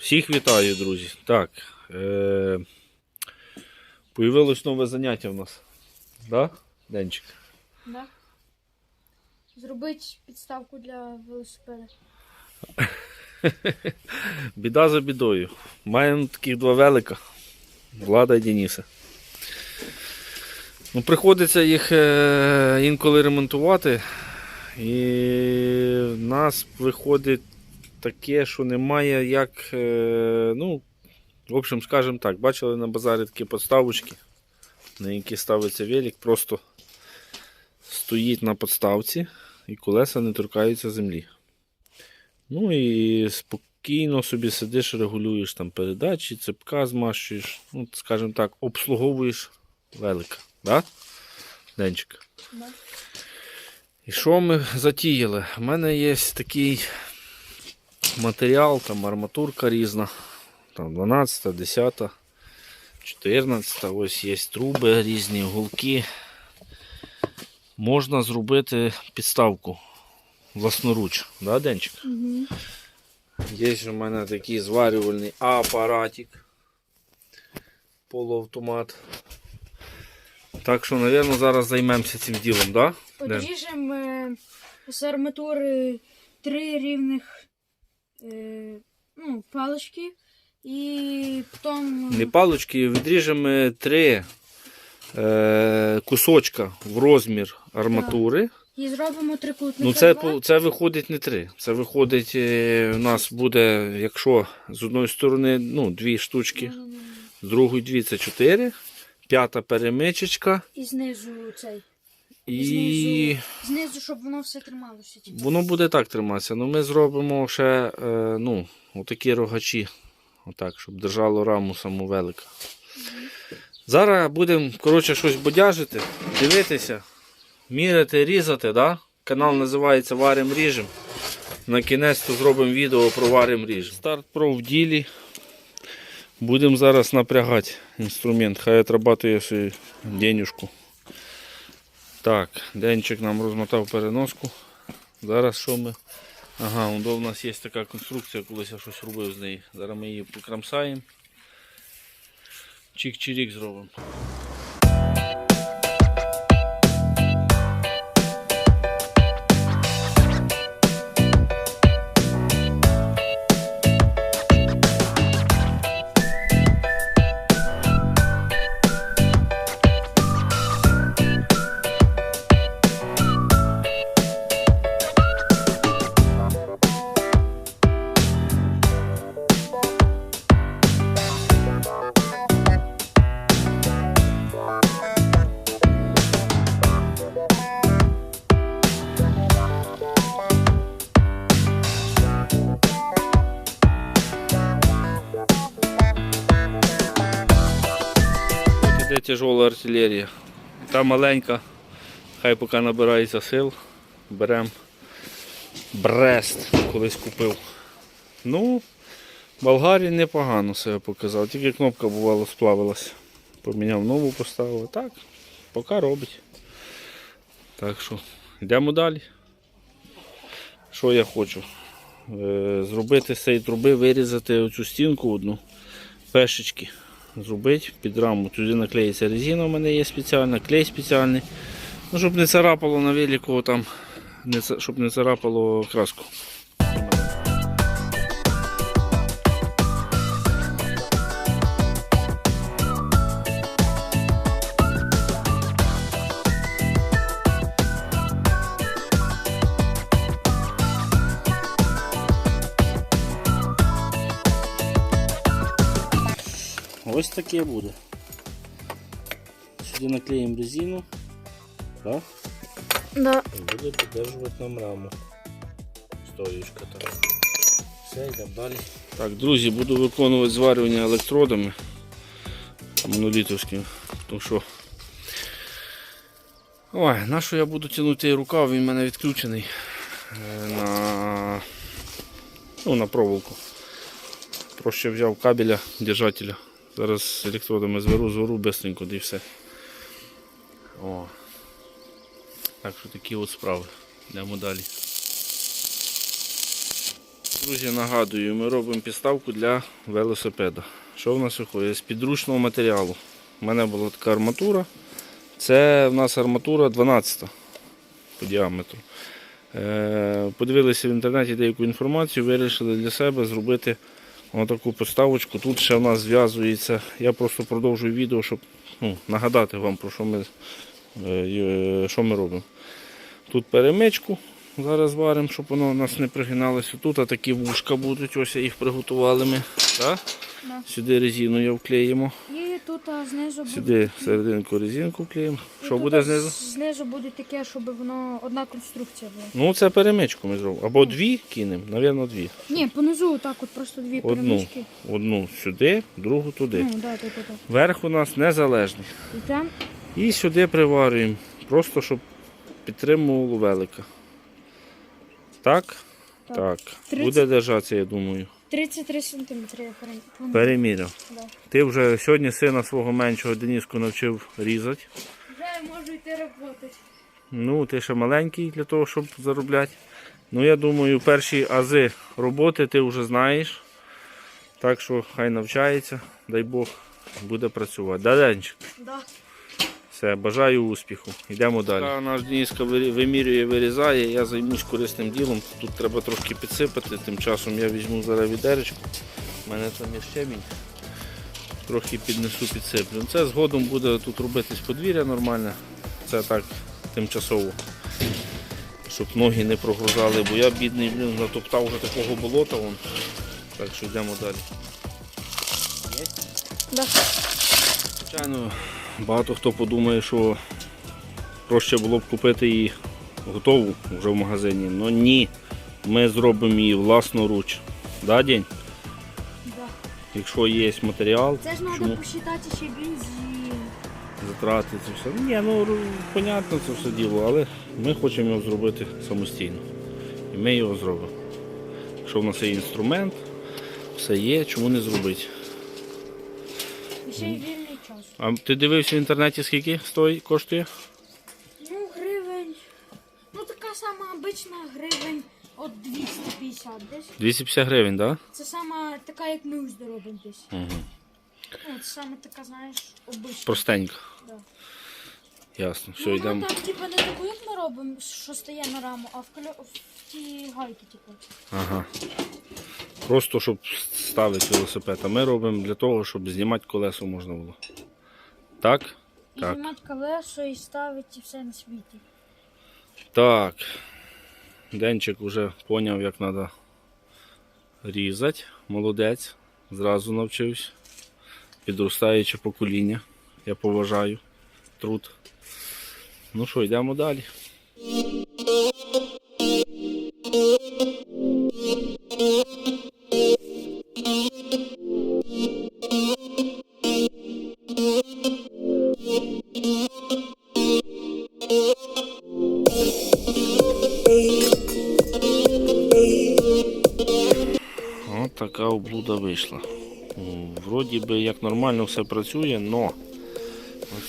Всіх вітаю, друзі. Так. Е- появилось нове заняття в нас. Да? Денчик? Да. Зробити підставку для велосипеда. Біда за бідою. Маємо таких два велика. Влада і Дениса. Ну, приходиться їх е- інколи ремонтувати. І в нас виходить таке, що немає як. Е- ну, в общем, скажімо так, бачили на базарі такі подставочки, на які ставиться велик, просто стоїть на подставці і колеса не торкаються землі. Ну і спокійно собі сидиш, регулюєш там передачі, цепка змащуєш, ну, скажімо так, обслуговуєш велика. Да? Денчик. Да. І що ми затіяли? У мене є такий матеріал, там арматурка різна. Там 12, 10, 14, ось є труби різні, гулки. Можна зробити підставку власноруч, да, Денчик? Угу. Є ж у мене такий зварювальний апаратик. Полуавтомат. Так що, мабуть, зараз займемося цим ділом, да? Подріжемо е, з арматури три рівних е, ну, палички і потім Не палочки, відріжемо три е, кусочка в розмір арматури. і зробимо трикутник. Ну, це, це виходить не три. Це виходить, е, у нас буде, якщо з одної сторони ну, дві штучки, з другої дві це чотири, п'ята перемичечка І знизу цей. І. Знизу, знизу, щоб воно все трималося. типу. Воно буде так триматися. Ну ми зробимо ще е, ну, отакі рогачі. Отак, щоб держало раму саму велику. Зараз будемо коротше, щось бодяжити, дивитися, міряти, різати. Да? Канал називається Варим ріжем. На кінець то зробимо відео про варим ріжем. Старт про в ділі. Будемо зараз напрягати інструмент. Хай отрабатує свою денюжку. Так, денчик нам розмотав переноску. Зараз що ми? Ага, у нас є така конструкція, колись я щось робив з неї. Зараз ми її покрамсаємо. Чик-чирік зробимо. Тяжола артилерія. Та маленька, хай поки набирається сил. Беремо Брест, колись купив. Ну, в Болгарії непогано себе показав, тільки кнопка бувало сплавилась. Поміняв нову поставив. Так, поки робить. Так що, йдемо далі. Що я хочу? Е, зробити з цієї труби, вирізати оцю стінку одну, пешечки зробити під раму. Туди наклеїться резина, у мене є спеціальна, клей спеціальний. Ну, щоб не царапало на велику там, щоб не царапало краску. Ось таке буде. Сюди наклеїмо резину. Так? Да. І буде підтримувати нам раму. Стоючка так. Все, йдемо далі. Так, друзі, буду виконувати зварювання електродами монолітовськими. Тому що. Ой, на що я буду тягнути рукав, він в мене відключений е, на, ну, на проволоку. Проще взяв кабеля держателя. Зараз з електродами зверу, бистренько, да і все. О. Так що такі от справи. Йдемо далі. Друзі, нагадую, ми робимо підставку для велосипеда. Що в нас виходить? З підручного матеріалу. У мене була така арматура. Це в нас арматура 12 по діаметру. Е, Подивилися в інтернеті деяку інформацію, вирішили для себе зробити отаку поставочку. Тут ще в нас зв'язується. Я просто продовжую відео, щоб ну, нагадати вам, про що ми, е, що ми робимо. Тут перемичку зараз варимо, щоб воно у нас не пригиналося. Тут а такі вушка будуть, ось їх приготували ми. Так? Да. Сюди резиною вклеїмо, тут знизу буде. сюди серединку резинку вклеїмо. і Що тут, буде знизу? Знизу буде таке, щоб воно одна конструкція була. Ну, це перемичку ми зробимо. Або дві кинемо, напевно, дві. Ні, понизу отак от просто дві Одну. перемички. Одну сюди, другу туди. Ну, да, так, так, так. Верх у нас незалежний. І там І сюди приварюємо, просто щоб підтримувало велика. Так? Так. Так. Буде держатися, я думаю. 33 сантиметри я пере- Переміряв. Да. Ти вже сьогодні сина свого меншого Дениску навчив різати. Вже можу йти працювати. Ну, ти ще маленький для того, щоб заробляти. Ну, я думаю, перші ази роботи ти вже знаєш. Так що хай навчається, дай Бог, буде працювати. Да, Денчик? Да. Все, бажаю успіху. Йдемо далі. Наш Дениска вирі- вимірює, вирізає, я займусь корисним ділом. Тут треба трошки підсипати, тим часом я візьму зараз відеречку. У мене там є щебінь. Трохи піднесу, підсиплю. Ну, Це згодом буде тут робитись подвір'я нормальне. Це так тимчасово. Щоб ноги не прогрузали, бо я бідний блін, натоптав вже такого болота. Вон. Так що йдемо далі. Да. Звичайно, багато хто подумає, що проще було б купити її готову вже в магазині. Ну ні, ми зробимо її власноруч. Да, день? Да. Якщо є матеріал, Це ж треба чому посчитати ще бензин. затрати це все. Ні, ну понятно це все діло, але ми хочемо його зробити самостійно. І ми його зробимо. Якщо в нас є інструмент, все є, чому не зробити? І ще. А ти дивився в інтернеті, скільки стоїть, коштує? Ну, гривень. Ну, така сама обична гривень от 250 десь. 250 гривень, так? Це сама така, як ми ось робимо десь. Угу. Ну, це саме така, знаєш, обична. Простенько. Да. Ясно. Все, ну, йдемо. там, типу, не таку, як ми робимо, що стає на раму, а в, кольо... в ті гайки, типу. Ага. Просто щоб ставити велосипед. А ми робимо для того, щоб знімати колесо можна було. Так? І Так. знімати колесо і ставити і все на світі. Так. Денчик вже зрозумів, як треба різати. Молодець. Зразу навчився. Підростаюче покоління. Я поважаю труд. Ну що, йдемо далі. Така облуда вийшла. Вроді би як нормально все працює, але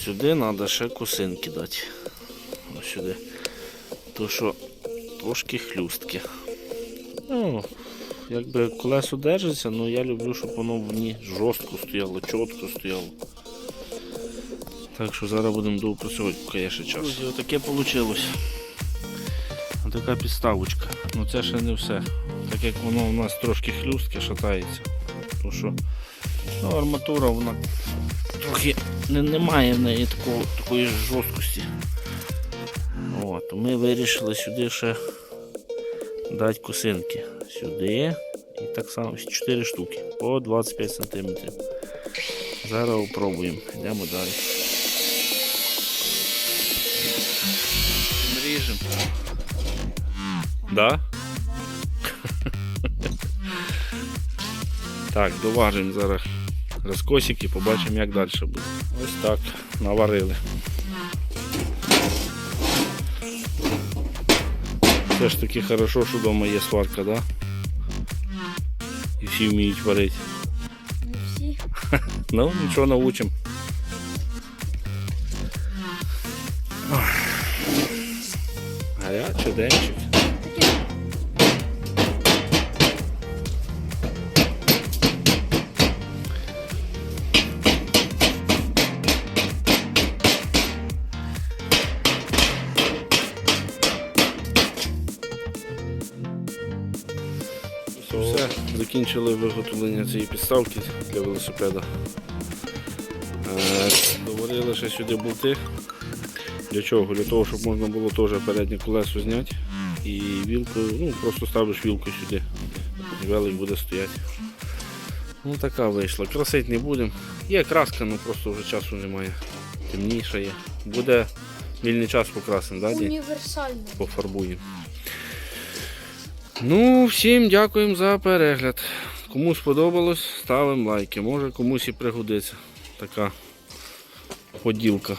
сюди треба ще косинки дати. Ось сюди. То що трошки хлюстки. Ну, якби колесо держиться, але я люблю, щоб воно в ній жорстко стояло, чітко стояло. Так що зараз будемо доопрацьовувати, поки є ще час. Друзі, отаке вийшло. Така підставочка. Ну це ще не все. Так як воно у нас трошки хлюстке шатається. Тому що ну, арматура вона трохи не, немає в неї такого, такої жорсткості. От, ми вирішили сюди ще дати косинки. Сюди і так само 4 штуки по 25 см. Зараз спробуємо. Йдемо далі. Ріжемо. Да? Так, доважимо зараз розкосики, побачимо як далі буде. Ось так, наварили. Все ж таки хорошо, що вдома є сварка, да? І всі вміють варити. Не всі. Ну, нічого научимо. Гарячий денчик. Все, закінчили виготовлення цієї підставки для велосипеда. Е, Доварили ще сюди болти. Для чого? Для того, щоб можна було теж переднє колесо зняти і вілку, ну просто ставиш вілку сюди. І велик буде стояти. Ну така вийшла. Красить не будемо. Є краска, але просто вже часу немає. Темніше є. Буде вільний час покрасимо, да? Універсальний. пофарбуємо. Ну, всім дякуємо за перегляд. Кому сподобалось, ставимо лайки. Може комусь і пригодиться така поділка.